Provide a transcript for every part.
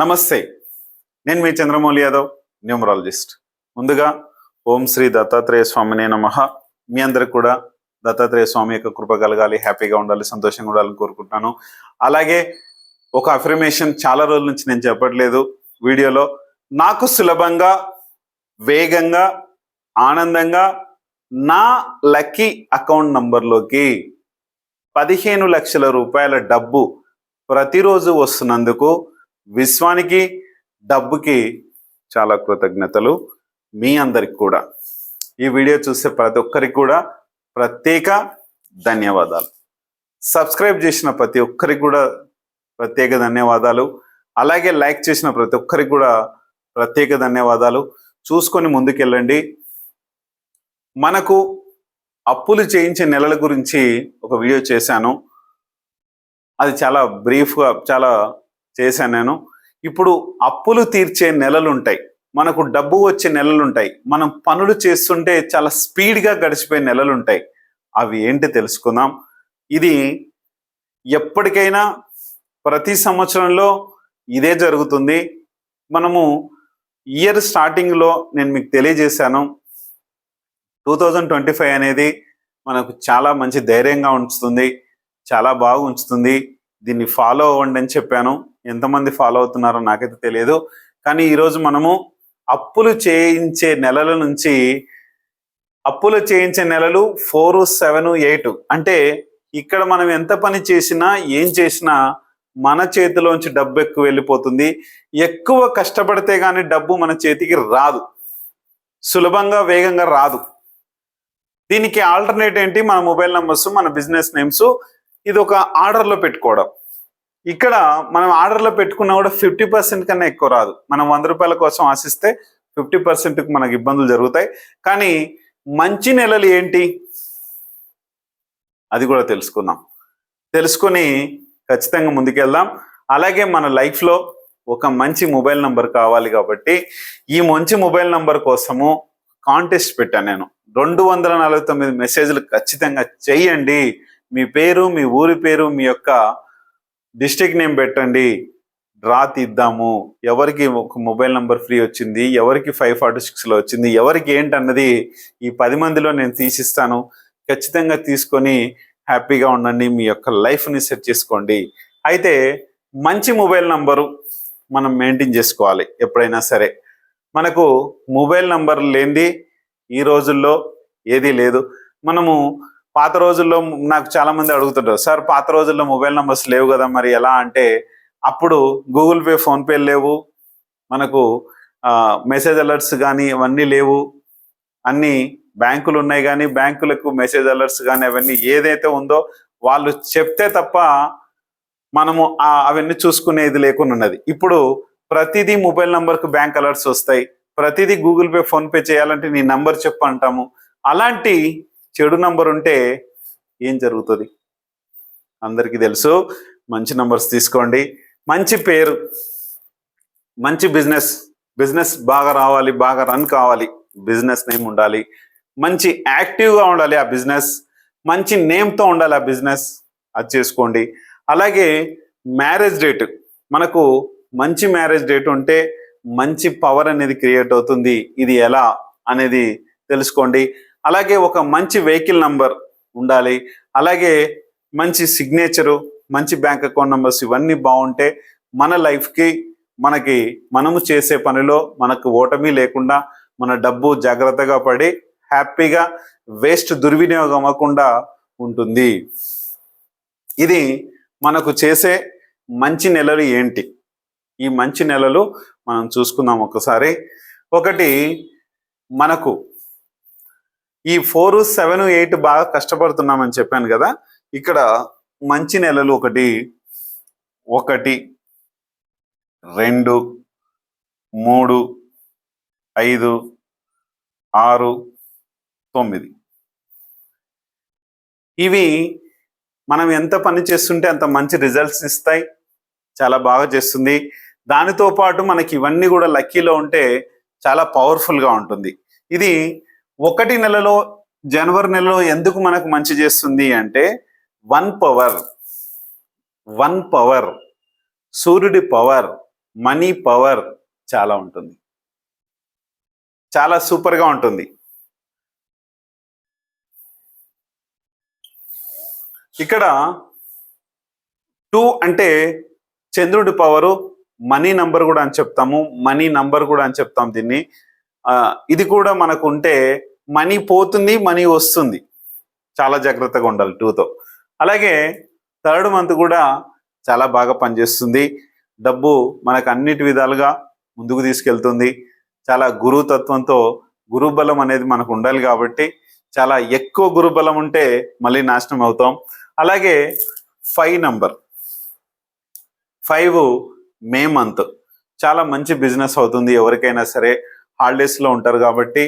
నమస్తే. నేను మీ చంద్రమౌళి యాదవ్ న్యూమరాలజిస్ట్. ముందుగా ఓం శ్రీ దత్తాత్రేయ స్వామినే నమ. మీ అందరికి కూడా దత్తాత్రేయ స్వామి యొక్క కృప కలగాలి హ్యాపీగా ఉండాలి సంతోషంగా ఉండాలని కోరుకుంటున్నాను. అలాగే ఒక అఫర్మేషన్ చాలా రోజుల నుంచి నేను చెప్పట్లేదు. వీడియోలో నాకు సులభంగా వేగంగా ఆనందంగా నా లక్కీ అకౌంట్ నంబర్లోకి పదిహేను లక్షల రూపాయల డబ్బు ప్రతిరోజు వస్తున్నందుకు విశ్వానికి డబ్బుకి చాలా కృతజ్ఞతలు మీ అందరికి కూడా. ఈ వీడియో చూసే ప్రతి ఒక్కరికి కూడా ప్రత్యేక ధన్యవాదాలు. సబ్స్క్రైబ్ చేసిన ప్రతి ఒక్కరికి కూడా ప్రత్యేక ధన్యవాదాలు. అలాగే లైక్ చేసిన ప్రతి ఒక్కరికి కూడా ప్రత్యేక ధన్యవాదాలు. చూసుకొని ముందుకెళ్ళండి. మనకు అప్పులు చేయించే నెలల గురించి ఒక వీడియో చేశాను. అది చాలా బ్రీఫ్గా చాలా చేశాను నేను. ఇప్పుడు అప్పులు తీర్చే నెలలు ఉంటాయి మనకు డబ్బు వచ్చే నెలలు ఉంటాయి మనం పనులు చేస్తుంటే చాలా స్పీడ్గా గడిచిపోయే నెలలు ఉంటాయి అవి ఏంటి తెలుసుకుందాం. ఇది ఎప్పటికైనా ప్రతి సంవత్సరంలో ఇదే జరుగుతుంది. మనము ఇయర్ స్టార్టింగ్లో నేను మీకు తెలియజేశాను. టూ థౌజండ్ ట్వంటీ ఫైవ్ అనేది మనకు చాలా మంచి ధైర్యంగా ఉంచుతుంది. చాలా బాగా ఉంచుతుంది. దీన్ని ఫాలో అవ్వండి అని చెప్పాను. ఎంతమంది ఫాలో అవుతున్నారో నాకైతే తెలియదు. కానీ ఈరోజు మనము అప్పులు చేయించే నెలల నుంచి అప్పులు చేయించే నెలలు ఫోర్ సెవెన్ ఎయిట్. అంటే ఇక్కడ మనం ఎంత పని చేసినా ఏం చేసినా మన చేతిలోంచి డబ్బు ఎక్కువ వెళ్ళిపోతుంది. ఎక్కువ కష్టపడితే కానీ డబ్బు మన చేతికి రాదు. సులభంగా వేగంగా రాదు. దీనికి ఆల్టర్నేట్ ఏంటి? మన మొబైల్ నెంబర్స్ మన బిజినెస్ నేమ్స్ ఇది ఒక ఆర్డర్లో పెట్టుకోవడం. ఇక్కడ మనం ఆర్డర్లో పెట్టుకున్నా కూడా ఫిఫ్టీ పర్సెంట్ కన్నా ఎక్కువ రాదు. మనం వంద రూపాయల కోసం ఆశిస్తే ఫిఫ్టీ పర్సెంట్కి మనకు ఇబ్బందులు జరుగుతాయి. కానీ మంచి నెలలు ఏంటి? అది కూడా తెలుసుకుందాం. తెలుసుకొని ఖచ్చితంగా ముందుకెళ్దాం. అలాగే మన లైఫ్లో ఒక మంచి మొబైల్ నంబర్ కావాలి కాబట్టి ఈ మంచి మొబైల్ నంబర్ కోసము కాంటెస్ట్ పెట్టాను నేను. రెండు వందల నలభై తొమ్మిది మెసేజ్లు ఖచ్చితంగా చెయ్యండి మీ పేరు మీ ఊరి పేరు మీ యొక్క డిస్టిక్ నేమ్ పెట్టండి. డ్రా తీద్దాము. ఎవరికి ఒక మొబైల్ నంబర్ ఫ్రీ వచ్చింది ఎవరికి ఫైవ్ ఫార్టీ సిక్స్లో వచ్చింది ఎవరికి ఏంటన్నది ఈ పది మందిలో నేను తీసిస్తాను. ఖచ్చితంగా తీసుకొని హ్యాపీగా ఉండండి. మీ యొక్క లైఫ్ని సెట్ చేసుకోండి. అయితే మంచి మొబైల్ నంబరు మనం మెయింటైన్ చేసుకోవాలి ఎప్పుడైనా సరే. మనకు మొబైల్ నంబర్ లేనిది ఈ రోజుల్లో ఏదీ లేదు. మనము పాత రోజుల్లో నాకు చాలా మంది అడుగుతుంటారు సార్ పాత రోజుల్లో మొబైల్ నంబర్స్ లేవు కదా మరి ఎలా? అంటే అప్పుడు గూగుల్ పే ఫోన్పే లేవు. మనకు మెసేజ్ అలర్ట్స్ కానీ అవన్నీ లేవు. అన్ని బ్యాంకులు ఉన్నాయి కానీ బ్యాంకులకు మెసేజ్ అలర్ట్స్ కానీ అవన్నీ ఏదైతే ఉందో వాళ్ళు చెప్తే తప్ప మనము అవన్నీ చూసుకునేది లేకుండా ఉన్నది. ఇప్పుడు ప్రతిదీ మొబైల్ నంబర్కు బ్యాంక్ అలర్ట్స్ వస్తాయి. ప్రతిదీ గూగుల్ పే ఫోన్ పే చేయాలంటే నీ నంబర్ చెప్పు అంటాము. అలాంటి చెడు నంబర్ ఉంటే ఏం జరుగుతుంది? అందరికీ తెలుసు. మంచి నంబర్స్ తీసుకోండి. మంచి పేరు మంచి బిజినెస్ బిజినెస్ బాగా రావాలి బాగా రన్ కావాలి బిజినెస్ నేమ్ ఉండాలి. మంచి యాక్టివ్గా ఉండాలి ఆ బిజినెస్ మంచి నేమ్తో ఉండాలి ఆ బిజినెస్ అది చేసుకోండి. అలాగే మ్యారేజ్ డేట్ మనకు మంచి మ్యారేజ్ డేట్ ఉంటే మంచి పవర్ అనేది క్రియేట్ అవుతుంది. ఇది ఎలా అనేది తెలుసుకోండి. అలాగే ఒక మంచి వెహికల్ నంబర్ ఉండాలి. అలాగే మంచి సిగ్నేచరు మంచి బ్యాంక్ అకౌంట్ నంబర్స్ ఇవన్నీ బాగుంటే మన లైఫ్కి మనకి మనము చేసే పనిలో మనకు ఓటమి లేకుండా మన డబ్బు జాగ్రత్తగా పడి హ్యాపీగా వేస్ట్ దుర్వినియోగం అవ్వకుండా ఉంటుంది. ఇది మనకు చేసే మంచి నెలలు ఏంటి? ఈ మంచి నెలలు మనం చూసుకుందాం ఒకసారి. ఒకటి మనకు ఈ ఫోర్ సెవెన్ ఎయిట్ బాగా కష్టపడుతున్నామని చెప్పాను కదా ఇక్కడ మంచి నెలలు ఒకటి ఒకటి రెండు మూడు ఐదు ఆరు తొమ్మిది. ఇవి మనం ఎంత పని చేస్తుంటే అంత మంచి రిజల్ట్స్ ఇస్తాయి. చాలా బాగా చేస్తుంది. దానితో పాటు మనకి ఇవన్నీ కూడా లక్కీలో ఉంటే చాలా పవర్ఫుల్గా ఉంటుంది. ఇది ఒకటి నెలలో జనవరి నెలలో ఎందుకు మనకు మంచి చేస్తుంది అంటే వన్ పవర్ వన్ పవర్ సూర్యుడి పవర్ మనీ పవర్ చాలా ఉంటుంది. చాలా సూపర్గా ఉంటుంది. ఇక్కడ టూ అంటే చంద్రుడి పవరు మనీ నంబర్ కూడా అని చెప్తాము మనీ నంబర్ కూడా అని చెప్తాం దీన్ని. ఇది కూడా మనకు ఉంటే మనీ పోతుంది మనీ వస్తుంది. చాలా జాగ్రత్తగా ఉండాలి టూతో. అలాగే థర్డ్ మంత్ కూడా చాలా బాగా పనిచేస్తుంది. డబ్బు మనకు అన్నిటి విధాలుగా ముందుకు తీసుకెళ్తుంది. చాలా గురువు తత్వంతో గురుబలం అనేది మనకు ఉండాలి కాబట్టి చాలా ఎక్కువ గురుబలం ఉంటే మళ్ళీ నాశనం అవుతాం. అలాగే five number. Five May month. చాలా మంచి బిజినెస్ అవుతుంది ఎవరికైనా సరే. హాలిడేస్లో ఉంటారు కాబట్టి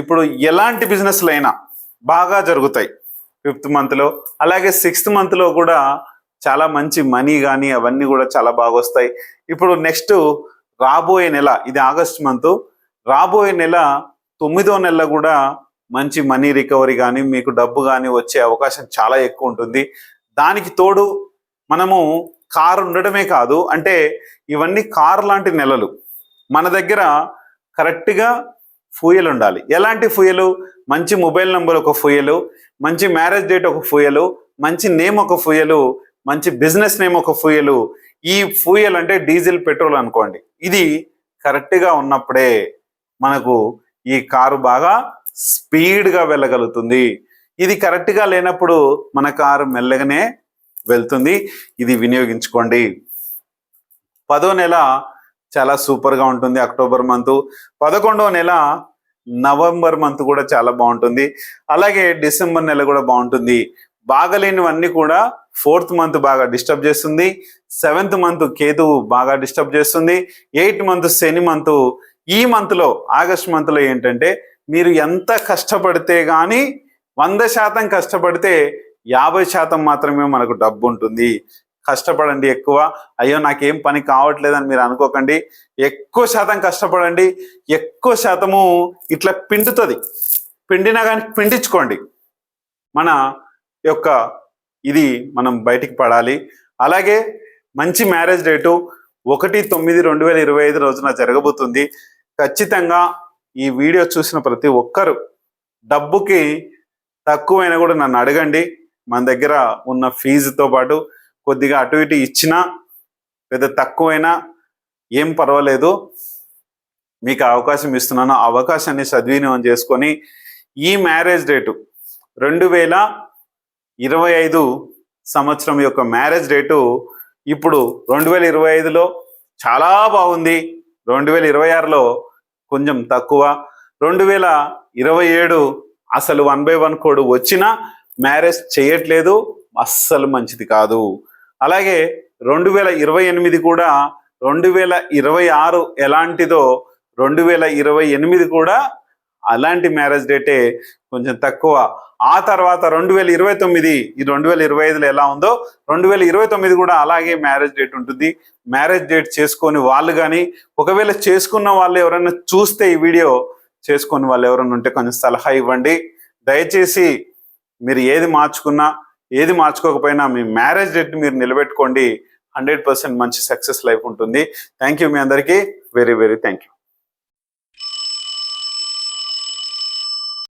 ఇప్పుడు ఎలాంటి బిజినెస్లు అయినా బాగా జరుగుతాయి. ఫిఫ్త్ మంత్లో అలాగే సిక్స్త్ మంత్లో కూడా చాలా మంచి మనీ కానీ అవన్నీ కూడా చాలా బాగా వస్తాయి ఇప్పుడు నెక్స్ట్ రాబోయే నెల ఇది ఆగస్ట్ మంత్ రాబోయే నెల తొమ్మిదో నెల కూడా మంచి మనీ రికవరీ కానీ మీకు డబ్బు కానీ వచ్చే అవకాశం చాలా ఎక్కువ ఉంటుంది. దానికి తోడు మనము కారు ఉండడమే కాదు అంటే ఇవన్నీ కారు లాంటి నెలలు. మన దగ్గర కరెక్ట్గా ఫూయల్ ఉండాలి. ఎలాంటి ఫూయలు? మంచి మొబైల్ నెంబర్ ఒక ఫూయలు మంచి మ్యారేజ్ డేట్ ఒక ఫూయలు మంచి నేమ్ ఒక ఫూయలు మంచి బిజినెస్ నేమ్ ఒక ఫూయలు. ఈ ఫూయలు అంటే డీజిల్ పెట్రోల్ అనుకోండి. ఇది కరెక్ట్గా ఉన్నప్పుడే మనకు ఈ కారు బాగా స్పీడ్గా వెళ్ళగలుగుతుంది. ఇది కరెక్ట్గా లేనప్పుడు మన కారు మెల్లగానే వెళ్తుంది. ఇది వినియోగించుకోండి. పదో నెల చాలా సూపర్గా ఉంటుంది అక్టోబర్ మంత్. పదకొండవ నెల నవంబర్ మంత్ కూడా చాలా బాగుంటుంది. అలాగే డిసెంబర్ నెల కూడా బాగుంటుంది. బాగలేనివన్నీ కూడా ఫోర్త్ మంత్ బాగా డిస్టర్బ్ చేస్తుంది. సెవెంత్ మంత్ కేతువు బాగా డిస్టర్బ్ చేస్తుంది. Eighth month Shani month. ఈ మంత్లో ఆగస్ట్ మంత్లో ఏంటంటే మీరు ఎంత కష్టపడితే కానీ వంద శాతం కష్టపడితే యాభై శాతం మాత్రమే మనకు డబ్బు ఉంటుంది. కష్టపడండి ఎక్కువ. అయ్యో నాకేం పని కావట్లేదని మీరు అనుకోకండి. ఎక్కువ శాతం కష్టపడండి. ఎక్కువ శాతము ఇట్లా పిండుతుంది. పిండినా కానీ పిండించుకోండి. మన యొక్క ఇది మనం బయటికి పడాలి. అలాగే మంచి మ్యారేజ్ డేటు ఒకటి తొమ్మిది రెండు వేల ఇరవై ఐదు రోజున జరగబోతుంది. ఖచ్చితంగా ఈ వీడియో చూసిన ప్రతి ఒక్కరు డబ్బుకి తక్కువైనా కూడా నన్ను అడగండి. మన దగ్గర ఉన్న ఫీజుతో పాటు కొద్దిగా అటు ఇటు ఇచ్చినా పెద్ద తక్కువైనా ఏం పర్వాలేదు. మీకు అవకాశం ఇస్తున్నాను. ఆ అవకాశాన్ని సద్వినియోగం చేసుకొని ఈ మ్యారేజ్ డేటు రెండు వేల ఇరవై ఐదు సంవత్సరం యొక్క మ్యారేజ్ డేటు ఇప్పుడు రెండు వేల ఇరవై ఐదులో చాలా బాగుంది. రెండు వేల ఇరవై ఆరులో కొంచెం తక్కువ. రెండు వేల ఇరవై ఏడు అసలు వన్ బై వన్ కోడ్ వచ్చినా మ్యారేజ్ చేయట్లేదు. అస్సలు మంచిది కాదు. అలాగే రెండు వేల ఇరవై ఎనిమిది కూడా రెండు వేల ఇరవై ఆరు ఎలాంటిదో రెండు వేల ఇరవై ఎనిమిది కూడా అలాంటి మ్యారేజ్ డేటే కొంచెం తక్కువ. ఆ తర్వాత రెండు వేల ఇరవై తొమ్మిది ఈ రెండు వేల ఇరవై ఐదులో ఎలా ఉందో రెండు వేల ఇరవై తొమ్మిది కూడా అలాగే మ్యారేజ్ డేట్ ఉంటుంది. మ్యారేజ్ డేట్ చేసుకొని వాళ్ళు కానీ ఒకవేళ చేసుకున్న వాళ్ళు ఎవరైనా చూస్తే ఈ వీడియో చేసుకొని వాళ్ళు ఎవరైనా ఉంటే కొంచెం సలహా ఇవ్వండి. దయచేసి మీరు ఏది మార్చుకున్నా ఏది మార్చుకోకపోయినా మీ మ్యారేజ్ డేట్ మీరు నిలబెట్టుకోండి. హండ్రెడ్ పర్సెంట్ మంచి సక్సెస్ లైఫ్ ఉంటుంది. థ్యాంక్ యూ మీ అందరికీ. Very very thank you